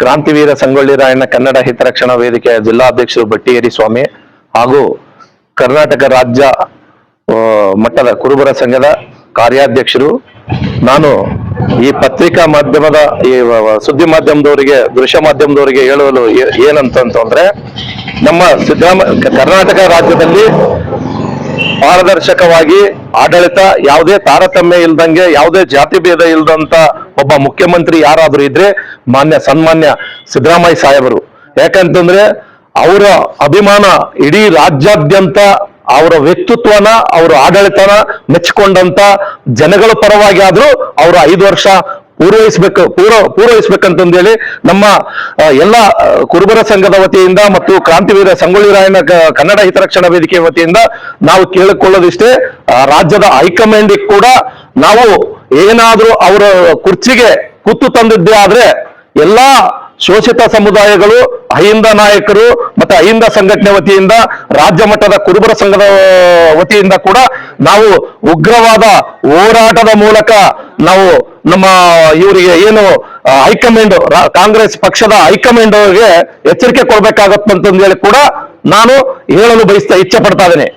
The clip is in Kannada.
ಕ್ರಾಂತಿವೀರ ಸಂಗೊಳ್ಳಿ ರಾಯಣ್ಣ ಕನ್ನಡ ಹಿತರಕ್ಷಣಾ ವೇದಿಕೆಯ ಜಿಲ್ಲಾಧ್ಯಕ್ಷರು ಬಟ್ಟಿಯೇರಿ ಸ್ವಾಮಿ ಹಾಗೂ ಕರ್ನಾಟಕ ರಾಜ್ಯ ಮಟ್ಟದ ಕುರುಬರ ಸಂಘದ ಕಾರ್ಯಾಧ್ಯಕ್ಷರು. ನಾನು ಈ ಪತ್ರಿಕಾ ಮಾಧ್ಯಮದ, ಈ ಸುದ್ದಿ ಮಾಧ್ಯಮದವರಿಗೆ, ದೃಶ್ಯ ಮಾಧ್ಯಮದವರಿಗೆ ಹೇಳಲು ಏನಂತಂತಂದ್ರೆ, ನಮ್ಮ ಸಿದ್ದರಾಮ ಕರ್ನಾಟಕ ರಾಜ್ಯದಲ್ಲಿ ಪಾರದರ್ಶಕವಾಗಿ ಆಡಳಿತ ಯಾವುದೇ ತಾರತಮ್ಯ ಇಲ್ದಂಗೆ, ಯಾವುದೇ ಜಾತಿ ಭೇದ ಇಲ್ದಂತ ಒಬ್ಬ ಮುಖ್ಯಮಂತ್ರಿ ಯಾರಾದ್ರೂ ಇದ್ರೆ ಮಾನ್ಯ, ಸನ್ಮಾನ್ಯ ಸಿದ್ದರಾಮಯ್ಯ ಸಾಹೇಬರು. ಯಾಕಂತಂದ್ರೆ ಅವರ ಅಭಿಮಾನ ಇಡೀ ರಾಜ್ಯಾದ್ಯಂತ ಅವರ ವ್ಯಕ್ತಿತ್ವನ, ಅವರ ಆಡಳಿತನ ಮೆಚ್ಚಿಕೊಂಡಂತ ಜನಗಳ ಪರವಾಗಿ ಆದ್ರೂ ಅವರ ಐದು ವರ್ಷ ಪೂರೈಸಬೇಕು, ಪೂರ, ಪೂರೈಸಬೇಕಂತಂದೇಳಿ ನಮ್ಮ ಎಲ್ಲ ಕುರುಬರ ಸಂಘದ ವತಿಯಿಂದ ಮತ್ತು ಕ್ರಾಂತಿವೀರ ಸಂಗೊಳ್ಳಿ ಕ- ಕನ್ನಡ ಹಿತರಕ್ಷಣಾ ವೇದಿಕೆ ವತಿಯಿಂದ ನಾವು ಕೇಳಿಕೊಳ್ಳೋದಿಷ್ಟೇ ರಾಜ್ಯದ ಹೈಕಮಾಂಡ್ ಕೂಡ ನಾವು ಏನಾದರೂ ಅವರ ಕುರ್ಚಿಗೆ ಕುತ್ತು ತಂದಿದ್ದೆ ಆದ್ರೆ ಎಲ್ಲಾ ಶೋಷಿತ ಸಮುದಾಯಗಳು, ಅಹಿಂದ ನಾಯಕರು ಮತ್ತೆ ಅಹಿಂದ ಸಂಘಟನೆ ವತಿಯಿಂದ, ರಾಜ್ಯ ಮಟ್ಟದ ಕುರುಬರ ಸಂಘದ ವತಿಯಿಂದ ಕೂಡ ನಾವು ಉಗ್ರವಾದ ಹೋರಾಟದ ಮೂಲಕ ನಾವು ನಮ್ಮ ಇವರಿಗೆ ಏನು ಹೈಕಮಾಂಡ್ ಕಾಂಗ್ರೆಸ್ ಪಕ್ಷದ ಹೈಕಮಾಂಡ್ ಅವರಿಗೆ ಎಚ್ಚರಿಕೆ ಕೊಡ್ಬೇಕಾಗತ್ತಂತಂದೇಳಿ ಕೂಡ ನಾನು ಹೇಳಲು ಬಯಸ್ತಾ ಇಚ್ಛೆ ಪಡ್ತಾ ಇದ್ದೇನೆ.